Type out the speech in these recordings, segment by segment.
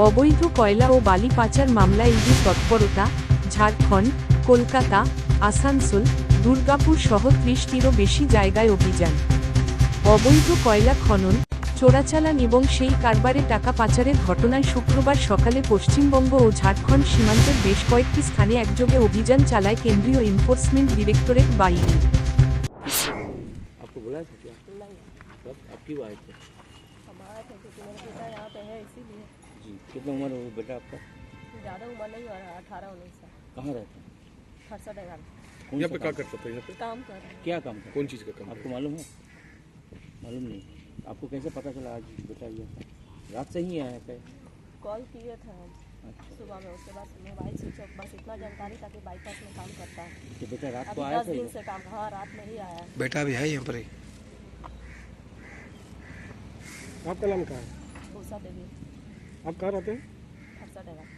অবৈধ কয়লা ও বালি পাচার মামলায় ইডির তৎপরতা ঝাড়খণ্ড কলকাতা আসানসোল দুর্গাপুর সহ ত্রিশটিরও বেশি জায়গায় অভিযান অবৈধ কয়লা খনন চোরাচালান এবং সেই কারবারে টাকা পাচারের ঘটনায় শুক্রবার সকালে পশ্চিমবঙ্গ ও ঝাড়খণ্ড সীমান্তের বেশ কয়েকটি স্থানে একযোগে অভিযান চালায় কেন্দ্রীয় এনফোর্সমেন্ট ডিরেক্টরেট বাহিনী आपको बुलाया था क्या नहीं कब आप क्यों आए थे हम आए थे क्योंकि मेरा बेटा यहाँ पे है इसीलिए जी कितना उम्र है बेटा आपका? ज़्यादा उम्र नहीं हो रहा अठारह उन्नीस साल। कहाँ रहता है? खरसा डगाल कौन यहाँ पे क्या काम? करता था यहाँ पे? काम कर रहे हैं। क्या काम था कौन चीज़ का काम आपको मालूम है? मालूम नहीं। आपको कैसे पता चला आज बेटा ये? रात से ही आया क्या कॉल किए थे अच्छा। सुबह में उसके बाद मोबाइल स्विच ऑफ़ बस इतना जानकारी था कि बाईपास में काम करता है। तो बेटा रात को आया दस था दिन से काम हाँ रात में ही आया। बेटा भी है यहाँ पर ही आपका नाम कहाँ है? उषा देवी। आप कहाँ रहते हैं खरसा डगाल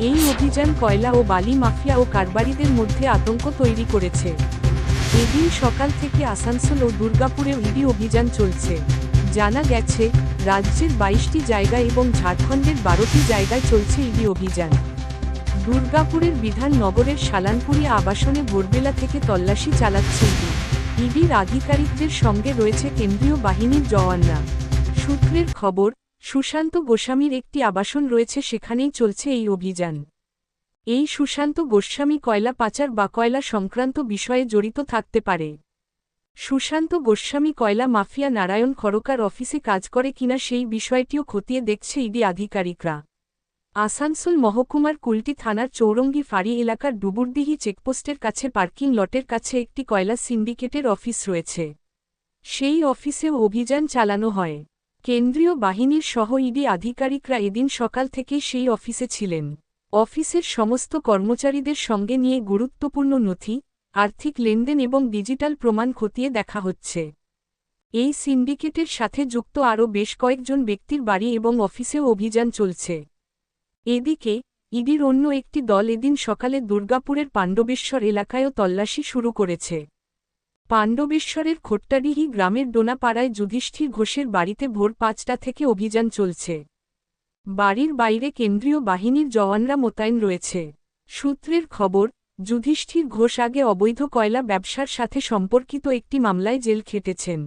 এই অভিযান কয়লা ও বালি মাফিয়া ও কারবারিদের মধ্যে আতঙ্ক তৈরি করেছে এদিন সকাল থেকে আসানসোল ও দুর্গাপুরেও ইডি অভিযান চলছে জানা গেছে রাজ্যের বাইশটি জায়গায় এবং ঝাড়খণ্ডের বারোটি জায়গায় চলছে ইডি অভিযান দুর্গাপুরের বিধাননগরের সালানপুরি আবাসনে ভোরবেলা থেকে তল্লাশি চালাচ্ছে ইডি ইডির আধিকারিকদের সঙ্গে রয়েছে কেন্দ্রীয় বাহিনীর জওয়ানরা সূত্রের খবর, সুশান্ত গোস্বামীর একটি আবাসন রয়েছে সেখানেই চলছে এই অভিযান। এই সুশান্ত গোস্বামী কয়লা পাচার বা কয়লা সংক্রান্ত বিষয়ে জড়িত থাকতে পারে। সুশান্ত গোস্বামী কয়লা মাফিয়া নারায়ণ খরকার অফিসে কাজ করে কিনা সেই বিষয়টিও খতিয়ে দেখছে ইডি আধিকারিকরা। আসানসোল মহকুমার কুলটি থানার চৌরঙ্গি ফাঁড়ি এলাকার ডুবুরদিহি চেকপোস্টের কাছে পার্কিং লটের কাছে একটি কয়লা সিন্ডিকেটের অফিস রয়েছে। সেই অফিসেও অভিযান চালানো হয়। কেন্দ্রীয় বাহিনীর সহ ইডি আধিকারিকরা এদিন সকাল থেকেই সেই অফিসে ছিলেন। অফিসের সমস্ত কর্মচারীদের সঙ্গে নিয়ে গুরুত্বপূর্ণ নথি, আর্থিক লেনদেন এবং ডিজিটাল প্রমাণ খতিয়ে দেখা হচ্ছে। এই সিন্ডিকেটের সাথে যুক্ত আরও বেশ কয়েকজন ব্যক্তির বাড়ি এবং অফিসেও অভিযান চলছে। এদিকে, ইডির অন্য একটি দল এদিন সকালে দুর্গাপুরের পাণ্ডবেশ্বর এলাকায়ও তল্লাশি শুরু করেছে। পাণ্ডবেশ্বরের খোট্টাডিহি গ্রামের ডোনাপাড়ায় যুধিষ্ঠির ঘোষের বাড়িতে ভোর পাঁচটা থেকে অভিযান চলছে। বাড়ির বাইরে কেন্দ্রীয় বাহিনীর জওয়ানরা মোতায়েন রয়েছে। সূত্রের খবর, যুধিষ্ঠির ঘোষ আগে অবৈধ কয়লা ব্যবসার সাথে সম্পর্কিত একটি মামলায় জেল খেটেছেন।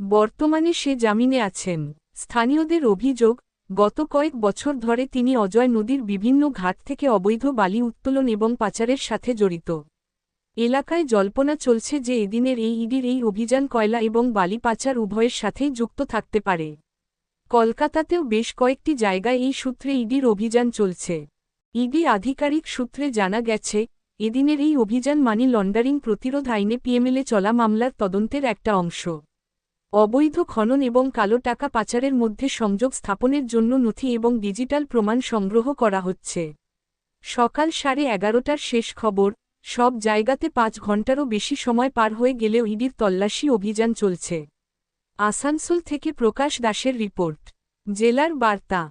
বর্তমানে সে জামিনে আছেন। স্থানীয়দের অভিযোগ, গত কয়েক বছর ধরে তিনি অজয় নদীর বিভিন্ন ঘাট থেকে অবৈধ বালি উত্তোলন এবং পাচারের সাথে জড়িত। এলাকায় জল্পনা চলছে যে এদিনের এই ইডির এই অভিযান কয়লা এবং বালি পাচার উভয়ের সাথেই যুক্ত থাকতে পারে। কলকাতাতেও বেশ কয়েকটি জায়গায় এই সূত্রে ইডির অভিযান চলছে। ইডি আধিকারিক সূত্রে জানা গেছে, এদিনের এই অভিযান মানি লন্ডারিং প্রতিরোধ আইনে পিএমএলএ চলা মামলার তদন্তের একটা অংশ। অবৈধ খনন এবং কালো টাকা পাচারের মধ্যে সংযোগ স্থাপনের জন্য নথি এবং ডিজিটাল প্রমাণ সংগ্রহ করা হচ্ছে। সকাল সাড়ে এগারোটার শেষ খবর সব জায়গাতে পাঁচ ঘণ্টারও বেশি সময় পার হয়ে গেলেও ইডির তল্লাশি অভিযান চলছে। আসানসোল থেকে প্রকাশ দাসের রিপোর্ট। জেলার বার্তা।